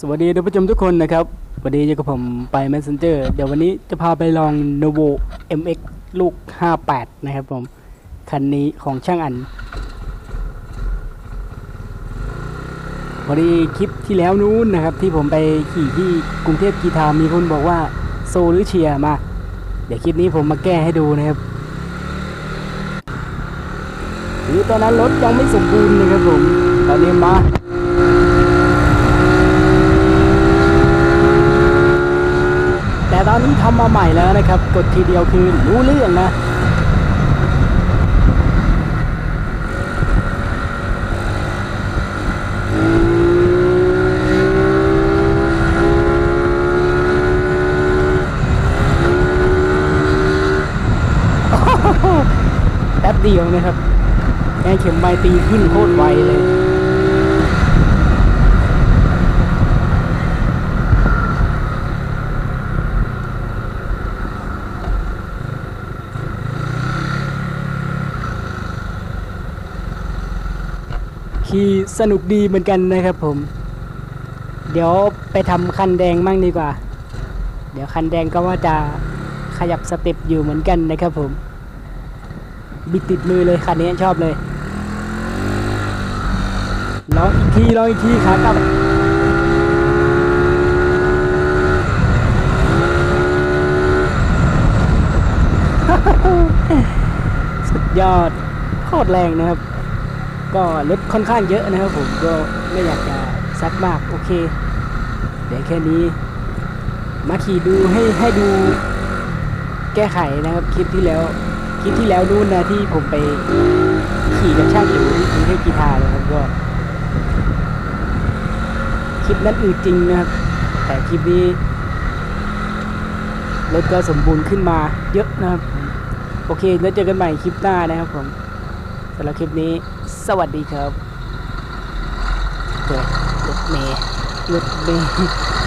สวัสดีท่านผู้ชมทุกคนนะครับวันนี้อยู่กับผมไป Messenger เดี๋ยววันนี้จะพาไปลอง Novo MX ลูก 58 นะครับผม คันนี้ของช่างอันพอดีคลิปที่แล้วนู้นนะครับ ที่ผมไปขี่ที่กรุงเทพกีทามีคนบอกว่าโซหรือเชียมา เดี๋ยวคลิปนี้ผมมาแก้ให้ดูนะครับหรือตอนนั้นรถยังไม่สมบูรณ์นะครับผม ตอนนี้มา ต่ตอนนี้ทำมาใหม่แล้วนะครับ กดทีเดียวคือรู้เรื่องนะแป๊บเดียวนะครับแค่เข็มใบตีขึ้นโคตรไวเลย ขี่สนุกดีเหมือนกันนะครับผม เดี๋ยวไปทำคันแดงมั่งดีกว่า เดี๋ยวคันแดงก็ว่าจะขยับสเต็ปอยู่เหมือนกันนะครับผม บิดติดมือเลยคันนี้ชอบเลยลองอีกทีลองอีกทีขากลับสุดยอดโคตรแรงนะครับ ก็รถค่อนข้างเยอะนะครับผมก็ไม่อยากจะซัดมากโอเคเดี๋ยวแค่นี้ มาขี่ดูให้ให้ดูแก้ไขนะครับคลิปที่แล้วคลิปที่แล้วนู่นนะที่ผมไปขี่กับช่างอิ๋วที่กรุงเทพกีทาเลยครับก็คลิปนั้นอืดจริงนะครับ แต่คลิปนี้รถก็สมบูรณ์ขึ้นมาเยอะนะครับ โอเคแล้วเจอกันใหม่คลิปหน้านะครับผมสำหรับคลิปนี้ สวัสดีครับรถเมย์รถเมย์